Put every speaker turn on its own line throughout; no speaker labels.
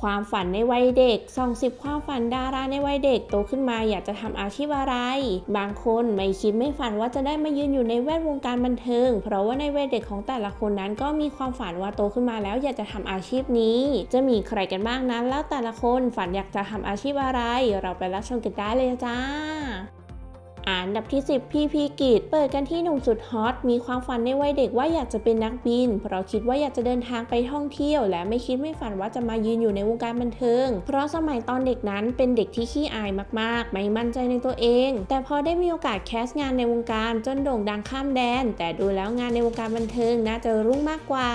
ความฝันในวัยเด็กส่องสิบความฝันดาราในวัยเด็กโตขึ้นมาอยากจะทำอาชีพอะไร บางคนไม่คิดไม่ฝันว่าจะได้มายืนอยู่ในแวดวงการบันเทิง เพราะว่าในวัยเด็กของแต่ละคนนั้นก็มีความฝันว่าโตขึ้นมาแล้วอยากจะทำอาชีพนี้ จะมีใครกันบ้างนั้น แล้วแต่ละคนฝันอยากจะทำอาชีพอะไร เราไปรับชมกันได้เลยจ้า อันดับที่ 10 พี่พีกิจเปิดกันที่หนุ่มสุดฮอต มีความฝันในวัยเด็กว่าอยากจะเป็นนักบิน เพราะคิดว่าอยากจะเดินทางไปท่องเที่ยว และไม่คิดไม่ฝันว่าจะมายืนอยู่ในวงการบันเทิง เพราะสมัยตอนเด็กนั้นเป็นเด็กที่ขี้อายมากๆ ไม่มั่นใจในตัวเอง แต่พอได้มีโอกาสแคสงานในวงการจนโด่งดังข้ามแดน แต่ดูแล้วงานในวงการบันเทิงน่าจะรุ่งมากกว่า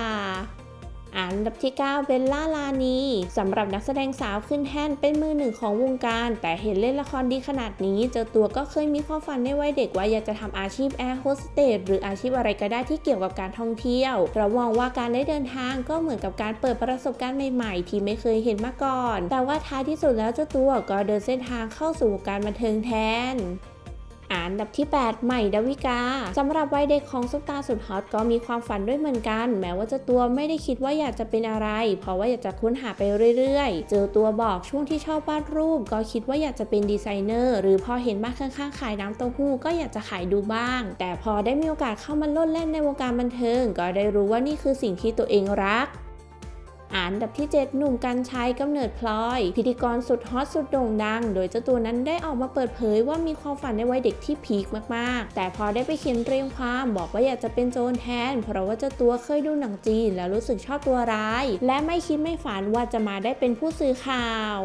อันดับที่ 9 เบลล่าลานีสำหรับนักแสดงสาวขึ้นแท่นเป็นมือหนึ่งของวงการ แต่เห็นเล่นละครดีขนาดนี้ เจอตัวก็เคยมีความฝันในวัยเด็กว่าอยากจะทำอาชีพแอร์โฮสเตสหรืออาชีพอะไรก็ได้ที่เกี่ยวกับการท่องเที่ยวเรามองว่าการได้เดินทางก็เหมือนกับการเปิดประสบการณ์ใหม่ๆ ที่ไม่เคยเห็นมาก่อน แต่ว่าท้ายที่สุดแล้วเจ้าตัวก็เดินเส้นทางเข้าสู่วงการบันเทิงแทน อันดับที่ 8 ใหม่ดาวิกาสำหรับวัยเด็กของซุปตาสุดฮอตก็มีความฝันด้วยเหมือนกัน แม้ว่าเจ้าตัวไม่ได้คิดว่าอยากจะเป็นอะไร เพราะว่าอยากจะค้นหาไปเรื่อยๆ เจอตัวบอกช่วงที่ชอบวาดรูป ก็คิดว่าอยากจะเป็นดีไซเนอร์ หรือพอเห็นบ้านข้างๆ ขายน้ำเต้าหู้ก็อยากจะขายดูบ้าง แต่พอได้มีโอกาสเข้ามาโลดแล่นในวงการบันเทิง ก็ได้รู้ว่านี่คือสิ่งที่ตัวเองรัก อันดับที่ 7 หนุ่มกันชัยกำเนิดพลอย พิธีกรสุดฮอตสุดโด่งดัง โดยเจ้าตัวนั้นได้ออกมาเปิดเผยว่ามีความฝันในวัยเด็กที่พีคมากๆ แต่พอได้ไปเขียนเรียงความบอกว่าอยากจะเป็นโจรแทน เพราะว่าเจ้าตัวเคยดูหนังจีน แล้วรู้สึกชอบตัวร้าย และไม่คิดไม่ฝันว่าจะมาได้เป็นผู้สื่อข่าว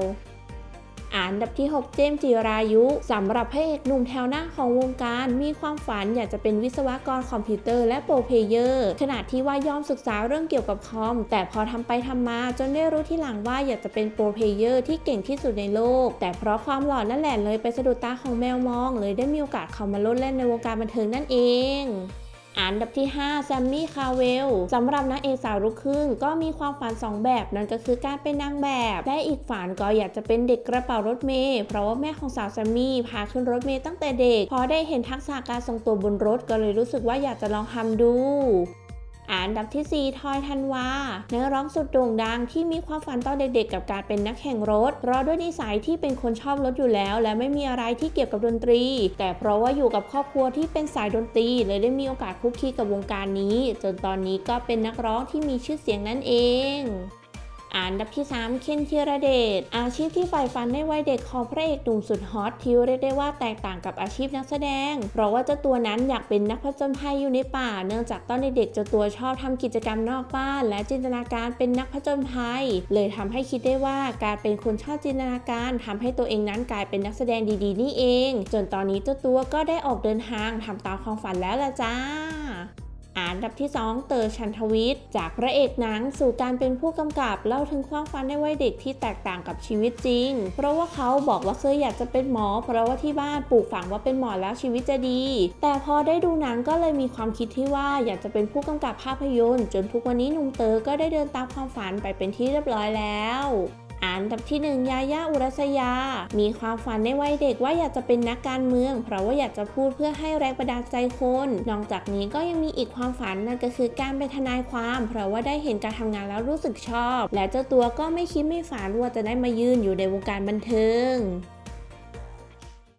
อันดับที่ 6 เจมส์จิรายุสำหรับพระเอกหนุ่มแถวหน้าของวงการ มีความฝันอยากจะเป็นวิศวกรคอมพิวเตอร์และโปรเพเยอร์ขณะที่ว่ายอมศึกษาเรื่องเกี่ยวกับคอม แต่พอทำไปทำมาจนได้รู้ที่หลังว่าอยากจะเป็นโปรเพเยอร์ที่เก่งที่สุดในโลก แต่เพราะความหล่อนั่นแหละเลยไปสะดุดตาของแมวมอง เลยได้มีโอกาสเข้ามาลดเล่นในวงการบันเทิงนั่นเอง อันดับที่ 5 แซมมี่ คาเวลสำหรับนางเอกสาวลูกครึ่ง ก็มีความฝัน 2 แบบนั่นก็คือการเป็นนางแบบและอีกฝันก็อยากจะเป็นเด็กกระเป๋ารถเมย์เพราะว่าแม่ของสาวแซมมี่พาขึ้นรถเมย์ตั้งแต่เด็ก พอได้เห็นทักษะการทรงตัวบนรถก็เลยรู้สึกว่าอยากจะลองทำดู อันดับที่ 4 ทอยทันวานักร้องสุดโด่งดังที่มีความฝันตอนเด็กๆ กับการเป็นนักแข่งรถ เพราะด้วยนิสัยที่เป็นคนชอบรถอยู่แล้ว และไม่มีอะไรที่เกี่ยวกับดนตรี แต่เพราะว่าอยู่กับครอบครัวที่เป็นสายดนตรีเลยได้มีโอกาสคุกคีกับวงการนี้ จนตอนนี้ก็เป็นนักร้องที่มีชื่อเสียงนั่นเอง อันดับที่ 3 เคนธีรเดช อาชีพที่ใฝ่ฝันในวัยเด็กของพระเอกหนุ่มสุดฮอตที่เรียกได้ว่าแตกต่างกับอาชีพนักแสดง เพราะว่าเจ้าตัวนั้นอยากเป็นนักผจญภัยอยู่ในป่า เนื่องจากตอนเด็กๆเจ้าตัวชอบทำกิจกรรมนอกบ้าน และจินตนาการเป็นนักผจญภัย เลยทำให้คิดได้ว่าการเป็นคนชอบจินตนาการทำให้ตัวเองนั้นกลายเป็นนักแสดงดีๆ นี่เอง จนตอนนี้เจ้าตัวก็ได้ออกเดินทางทำตามความฝันแล้วล่ะจ้า อันดับที่ 2 เตอร์ชันทวิทย์จากพระเอกหนังสู่การเป็นผู้กำกับเล่าถึงความฝันในวัยเด็กที่แตกต่างกับชีวิตจริง เพราะว่าเขาบอกว่าเคยอยากจะเป็นหมอ เพราะว่าที่บ้านปลูกฝังว่าเป็นหมอแล้วชีวิตจะดี แต่พอได้ดูหนังก็เลยมีความคิดที่ว่าอยากจะเป็นผู้กำกับภาพยนตร์ จนทุกวันนี้หนุ่มเตอร์ก็ได้เดินตามความฝันไปเป็นที่เรียบร้อยแล้ว อันดับที่หนึ่งยาย่าอุรัสยา มีความฝันในวัยเด็กว่าอยากจะเป็นนักการเมือง เพราะว่าอยากจะพูดเพื่อให้แรงบันดาลใจคน นอกจากนี้ก็ยังมีอีกความฝันนั่นก็คือการเป็นทนายความ เพราะว่าได้เห็นการทำงานแล้วรู้สึกชอบ และเจ้าตัวก็ไม่คิดไม่ฝันว่าจะได้มายืนอยู่ในวงการบันเทิง